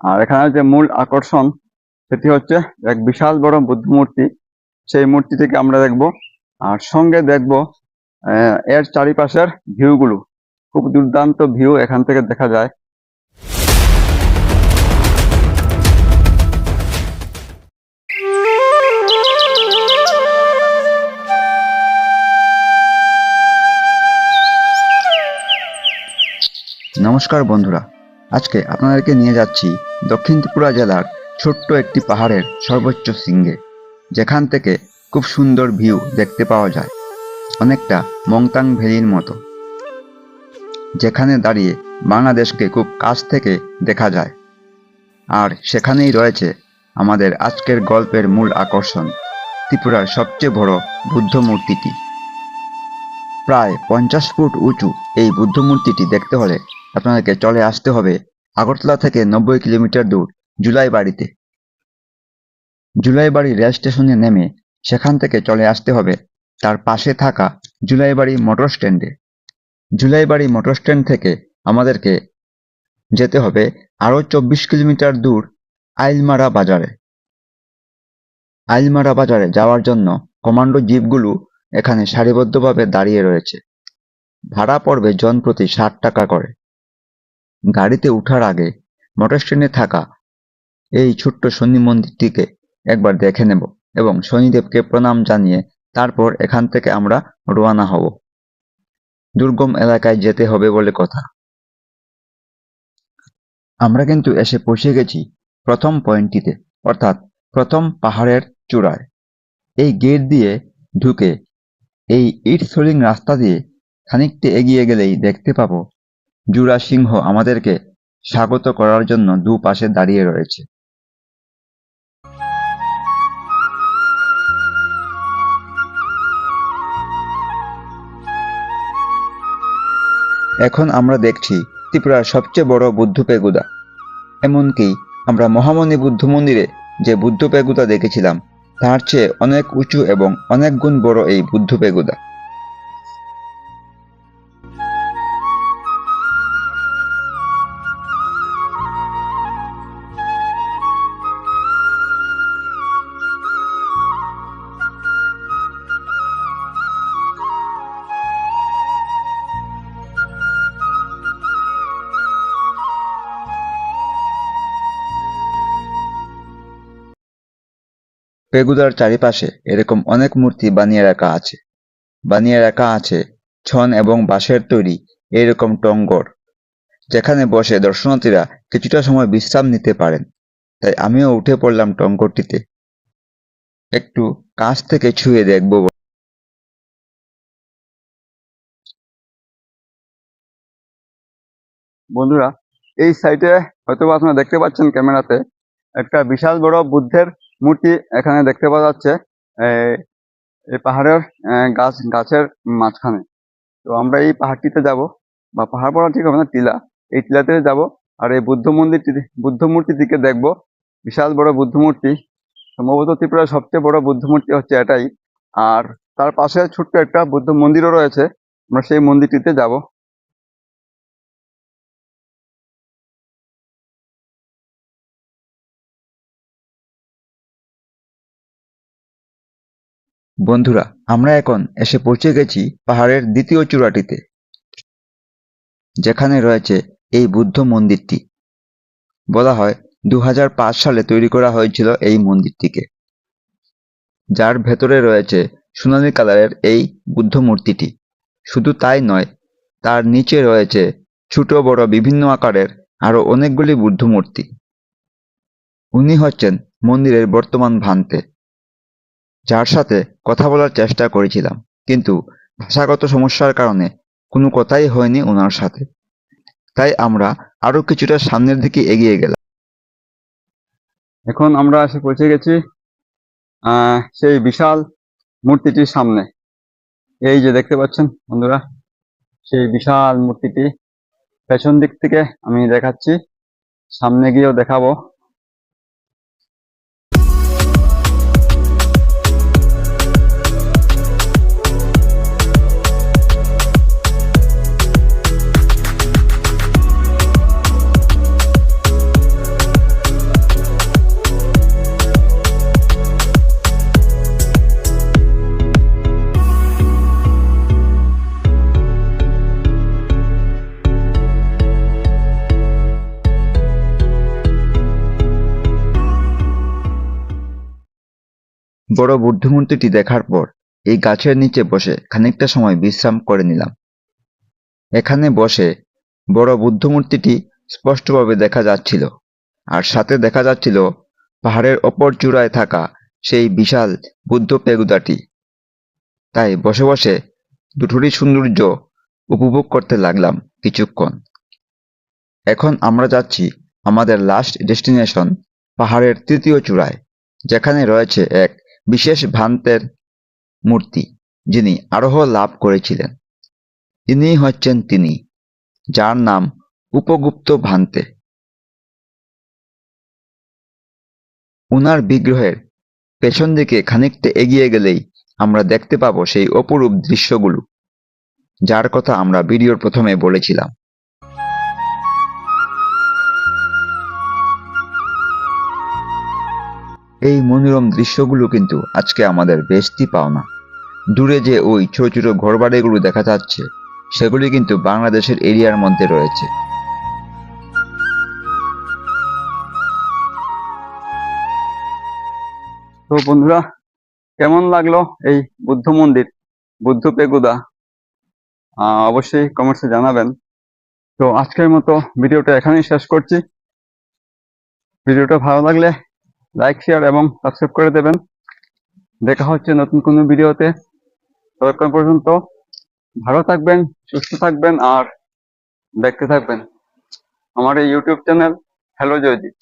আর এখানে যে মূল আকর্ষণ সেটি হচ্ছে এক বিশাল বড় বুদ্ধ মূর্তি। সেই মূর্তিটিকে আমরা দেখব, আর সঙ্গে দেখব এর চারিপাশের ভিউগুলো। খুব দুর্দান্ত ভিউ এখান থেকে দেখা যায়। নমস্কার বন্ধুরা আজকে আপনাদেরকে নিয়ে যাচ্ছি দক্ষিণ ত্রিপুরা জেলার ছোট্ট একটি পাহাড়ের সর্বোচ্চ শৃঙ্গে, যেখান থেকে খুব সুন্দর ভিউ দেখতে পাওয়া যায়, অনেকটা মংতাং ভ্যালির মতো, যেখানে দাঁড়িয়ে বাংলাদেশকে খুব কাছ থেকে দেখা যায়। আর সেখানেই রয়েছে আমাদের আজকের গল্পের মূল আকর্ষণ, ত্রিপুরার সবচেয়ে বড় বুদ্ধ মূর্তিটি। প্রায় পঞ্চাশ ফুট উঁচু এই বুদ্ধ মূর্তিটি দেখতে হলে আপনাদেরকে চলে আসতে হবে আগরতলা থেকে নব্বই কিলোমিটার দূর জুলাই বাড়িতে। জুলাইবাড়ি রেল স্টেশনে নেমে সেখান থেকে চলে আসতে হবে তার পাশে থাকা জুলাইবাড়ি মোটর স্ট্যান্ডে। জুলাইবাড়ি মোটর স্ট্যান্ড থেকে আমাদেরকে যেতে হবে আরও চব্বিশ কিলোমিটার দূর আইলমারা বাজারে। আইলমারা বাজারে যাওয়ার জন্য কমান্ডো জিপগুলো এখানে সারিবদ্ধভাবে দাঁড়িয়ে রয়েছে। ভাড়া পড়বে জন প্রতি ষাট টাকা করে। গাড়িতে ওঠার আগে মোটর স্ট্যান্ডে থাকা এই ছোট্ট শনি মন্দিরটিকে একবার দেখে নেব এবং শনিদেবকে প্রণাম জানিয়ে তারপর এখান থেকে আমরা রোয়ানা হব। দুর্গম এলাকায় যেতে হবে বলে কথা। আমরা কিন্তু এসে পৌঁছে গেছি প্রথম পয়েন্টটিতে, অর্থাৎ প্রথম পাহাড়ের চূড়ায়। এই গেট দিয়ে ঢুকে এই ইট সোলিং রাস্তা দিয়ে খানিকটা এগিয়ে গেলেই দেখতে পাবো জুরা সিংহ আমাদেরকে স্বাগত করার জন্য দুপাশে দাঁড়িয়ে রয়েছে। এখন আমরা দেখছি ত্রিপুরার সবচেয়ে বড় বুদ্ধ পেগুদা। এমনকি আমরা মহামণি বুদ্ধ মন্দিরে যে বুদ্ধ পেগুদা দেখেছিলাম, তার চেয়ে অনেক উঁচু এবং অনেক গুণ বড় এই বুদ্ধ পেগুদা। পেগুদার চারিপাশে এরকম অনেক মূর্তি বানিয়ে রাখা আছে। বানিয়ে রাখা আছে ছন এবং বাঁশের তৈরি এরকম টঙ্গর, যেখানে বসে দর্শনার্থীরা কিছুটা সময় বিশ্রাম নিতে পারেন। তাই আমিও উঠে পড়লাম টঙ্গরটিতে। একটু কাছ থেকে ছুঁয়ে দেখব বন্ধুরা, এই সাইটে হয়তো আপনারা দেখতে পাচ্ছেন ক্যামেরাতে একটা বিশাল বড় বুদ্ধের মূর্তি এখানে দেখতে পাওয়া যাচ্ছে এই- পাহাড়ের গাছ, গাছের মাঝখানে। তো আমরা এই পাহাড়টিতে যাব, বা পাহাড় পড়া ঠিক হবে না টিলা, এই টিলাতে যাব, আর এই বুদ্ধ মন্দিরটি বুদ্ধ মূর্তিটিকে দেখব। বিশাল বড় বুদ্ধ মূর্তি, সম্ভবত ত্রিপুরার সবচেয়ে বড় বুদ্ধ মূর্তি হচ্ছে এটাই। আর তার পাশে ছোট্ট একটা বুদ্ধ মন্দিরও রয়েছে, আমরা সেই মন্দিরটিতে যাব। বন্ধুরা, আমরা এখন এসে পৌঁছে গেছি পাহাড়ের দ্বিতীয় চূড়াটিতে, যেখানে রয়েছে এই বুদ্ধ মন্দিরটি। বলা হয় দু হাজার পাঁচ সালে তৈরি করা হয়েছিল এই মন্দিরটিকে, যার ভেতরে রয়েছে সোনালী কালারের এই বুদ্ধ মূর্তিটি। শুধু তাই নয়, তার নিচে রয়েছে ছোট, বড়, বিভিন্ন আকারের আরও অনেকগুলি বুদ্ধ মূর্তি। উনি হচ্ছেন মন্দিরের বর্তমান ভান্তে। যার সাথে কথা বলার চেষ্টা করেছিলাম, কিন্তু ভাষাগত সমস্যার কারণে কোনো কথাই হয়নি ওনার সাথে। তাই আমরা আরও কিছুটা সামনের দিকে এগিয়ে গেলাম। এখন আমরা এসে পৌঁছে গেছি সেই বিশাল মূর্তিটির সামনে। এই যে দেখতে পাচ্ছেন বন্ধুরা, সেই বিশাল মূর্তিটি পেছন দিক থেকে আমি দেখাচ্ছি, সামনে গিয়েও দেখাবো। বড় বুদ্ধমূর্তিটি দেখার পর এই গাছের নিচে বসে খানিকটা সময় বিশ্রাম করে নিলাম। এখানে বসে বড় বুদ্ধমূর্তিটি স্পষ্টভাবে দেখা যাচ্ছিল আর সাথে দেখা যাচ্ছিল পাহাড়ের অপর চূড়ায় থাকা সেই বিশাল বুদ্ধ পেগুদাটি। তাই বসে বসে দুটোরই সৌন্দর্য উপভোগ করতে লাগলাম কিছুক্ষণ। এখন আমরা যাচ্ছি আমাদের লাস্ট ডেস্টিনেশন পাহাড়ের তৃতীয় চূড়ায়, যেখানে রয়েছে এক বিশেষ ভ্রান্তের মূর্তি যিনি আরোহ লাভ করেছিলেন। ইনিই হচ্ছেন তিনি, যার নাম উপগুপ্ত ভান্তে উনার বিগ্রহের পেছন দিকে খানিকটা এগিয়ে গেলেই আমরা দেখতে পাবো সেই অপরূপ দৃশ্যগুলো, যার কথা আমরা ভিডিওর প্রথমে বলেছিলাম। এই মনোরম দৃশ্যগুলো কিন্তু আজকে আমাদের বেশটি পাওনা দূরে যে ওই ছোট ছোট ঘরবাড়িগুলো দেখা যাচ্ছে, সেগুলি কিন্তু বাংলাদেশের এরিয়ার মধ্যে রয়েছে। তো বন্ধুরা, কেমন লাগল এই বুদ্ধ মন্দির, বুদ্ধ পেগুদা? অবশ্যই কমেন্টসে জানাবেন। তো আজকের মতো ভিডিওটা এখানেই শেষ করছি। ভিডিওটা ভালো লাগলে লাইক শেয়ার এবং সাবস্ক্রাইব করে দেবেন। দেখা হচ্ছে নতুন কোনো ভিডিওতে। ততক্ষণ পর্যন্ত ভালো থাকবেন, সুস্থ থাকবেন আর দেখতে থাকবেন। আমার এই ইউটিউব চ্যানেল হ্যালো জয়দীপ